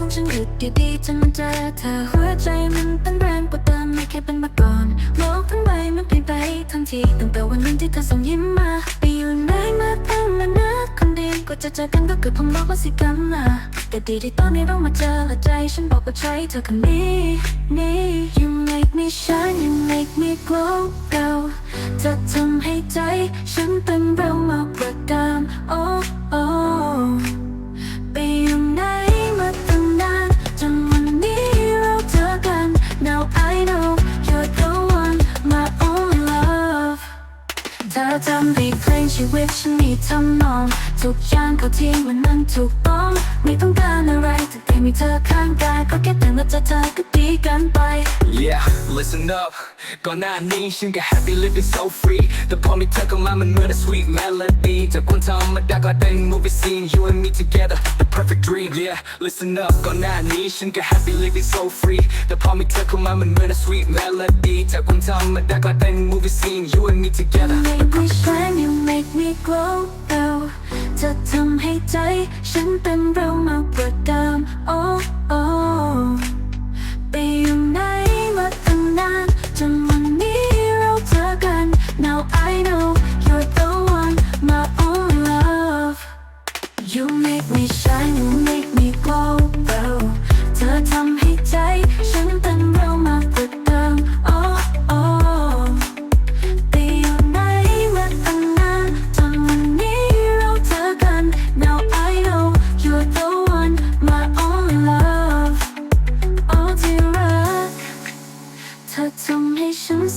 ของฉันหยุดดีๆจนมันเจอเธอหัวใจมันเต้นแรงกว่าเดิมไม่เคยเป็นมาก่อนโลกทั้งใบมันเปลี่ยนไปทันทีตั้งแต่วันนั้นที่เธอส่งยิ้มมาไปอยู่ไหนมาตั้งนานนะคนดีกว่าจะเจอกันก็เกือบพงบอกว่าสิกันล่ะแต่ดีที่ตอนนี้เรามาเจอและใจฉันบอกว่าใช่เธอคนนี้นี่ you make me shine you make me glow go จะทำให้ใจฉันเป็นเร็วมากกว่าเดิม oh ธอทำให้เพลงชีวิตฉันมีทำนอง ทุกอย่างเข้าที่มันนั้นถูกต้อง ไม่ต้องการอะไร แต่แค่มีเธอข้างกายก็แค่แต่งแล้วเจอเธอก็ดีเกันไป Yeah listen up ก่อนหน้านี้ฉันก็ happy living so free แต่พอมีเธอเข้ามามันเหมือน a sweet melody จากคนธรรมดาก็ได้ movie scene you and me together the perfect dream Yeah listen up ก่อนหน้านี้ฉันก็ happy living so free แต่พอมีเธอเข้ามามันเหมือน a sweet melody จากคนธรรมดาก็ได้ movie scene you and me together You make me shine you make me glow จะทำให้ใจ ฉันเป็นเรามากกว่าเดิม oh oh ไปอยู่ไหนมาตั้งนานจนวันนี้เราเจอกัน now I know you're the one my only love you make me shine you make me glow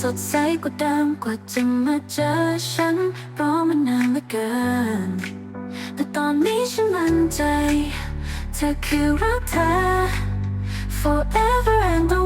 สดใสกว่าเดิมกว่าจะมาเจอฉัน เพราะมันนานเหลือเกิน แต่ตอนนี้ฉันมั่นใจ เธอคือรักเธอ forever and